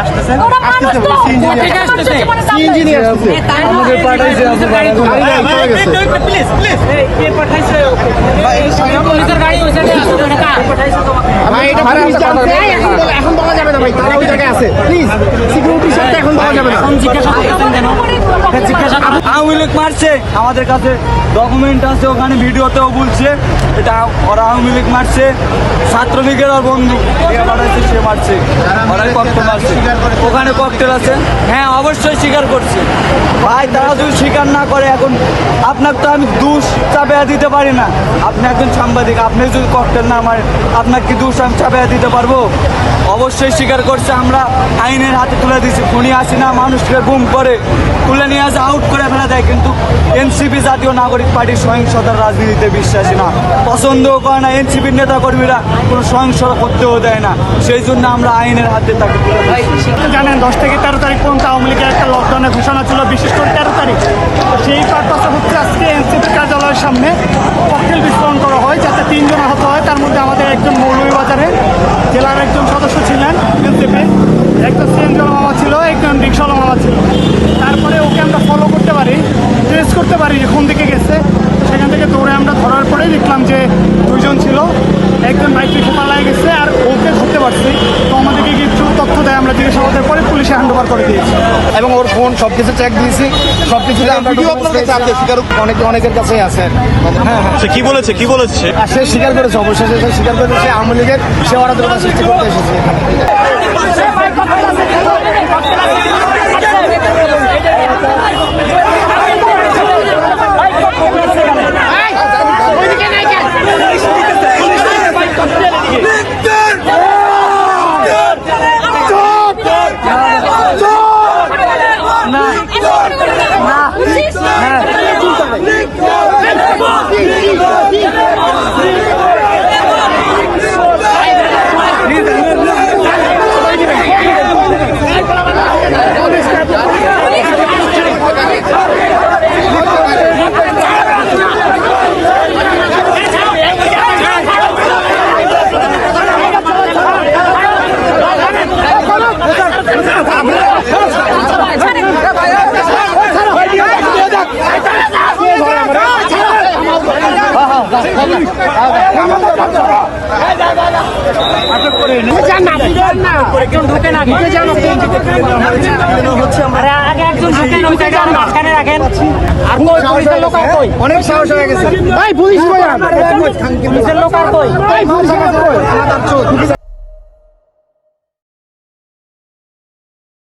আসতেছে আমাদের পাঠাইছে প্লিজ প্লিজ পুলিশের গাড়ি ওই সাইডে আছে ঢাকা ভাই এটা পুলিশ জানছে এখন বলা- এখন যাবে না ভাই তারা ওই জায়গায় আছে। প্লিজ সিকিউরিটির সাথে এখন বলা যাবে না। জিজ্ঞাসা করতেছেন কেন? আওয়ামী মারছে। আমাদের কাছে ডকুমেন্ট আছে, ওখানে ভিডিওতেও বলছে। এটা ওরা আওয়ামী লীগ মারছে। ছাত্রলীগের আর বন্ধু যে পাঠাইছে সে মারছে। ওরাই ককটেল মারছে ওখানে ককটেল আছে। হ্যাঁ অবশ্যই স্বীকার করছে। ভাই, তারা যদি স্বীকার না করে, এখন আপনাকে তো আমি দুষ চাপিয়ে দিতে পারি না। আপনি একজন সাংবাদিক, আপনি যদি ককটেল না মারেন আপনাকে কি দুষ আমি চাপিয়ে দিতে পারব? অবশ্যই স্বীকার করছে, আমরা আইনের হাতে তুলে দিছি। খুনি আসি না মানুষকে গুম করে, তুলে নিয়ে আসে আউট করে ফেলা কিন্তু এনসিপি জাতীয় নাগরিক পার্টির সহিংসতার রাজনীতিতে বিশ্বাসী না। পছন্দও করে না, এনসিপির নেতা কর্মীরা কোনো সহিংসতা করতেও দেয় না। সেই জন্য আমরা আইনের হাতে তাকে জানেন, দশ থেকে তেরো তারিখ পর্যন্ত আওয়ামী লীগের একটা লকডাউনের ঘোষণা ছিল, বিশেষ করে তেরো তারিখ। সেই পারপাসে হচ্ছে আজকে এনসিপি কার্যালয়ের সামনে ককটেল বিস্ফোরণ করা হয়, যাতে তিনজন আহত হয়। তার মধ্যে আমাদের একজন মৌলভীবাজারে জেলার একজন সদস্য ছিলেন এনসিপি। একজন সিএনজন মামা ছিল একজন রিক্সাওয়ালা মামা ছিল তারপরে ওকে আমরা ফলো করতে পারি করতে পারি যে কোন দিকে গেছে। সেখান থেকে দৌড়ে আমরা ধরার পরে দেখলাম যে দুইজন ছিল। একজন বাইক রিক্সা পালায় গেছে আর ওকে ধরতে পারছি। তো আমাদেরকে কিছু তথ্য দেয় আমরা জিজ্ঞাসাবাদের পরে পুলিশে হ্যান্ড ওভার করে দিয়েছি। এবং ওর ফোন সব কিছু চেক দিয়েছি আপনার কাছে আছে স্বীকারোক্তি অনেকের কাছেই আছে। হ্যাঁ হ্যাঁ। সে কি বলেছে কি বলেছে? আর সে স্বীকার করেছে অবশেষে সে স্বীকার করেছে সে আওয়ামী লীগের সে অরাধকতা সৃষ্টি করতে এসেছে এখানে একজন ঢুকেন আগে আরে আগে একজন ঢুকেন ওই সাইডে আর মাঝখানে রাখেন আর কই পুলিশের লোক আর কই অনেক সাহস হয়ে গেছে ভাই পুলিশ? পুলিশের লোক আর কই পুলিশ কই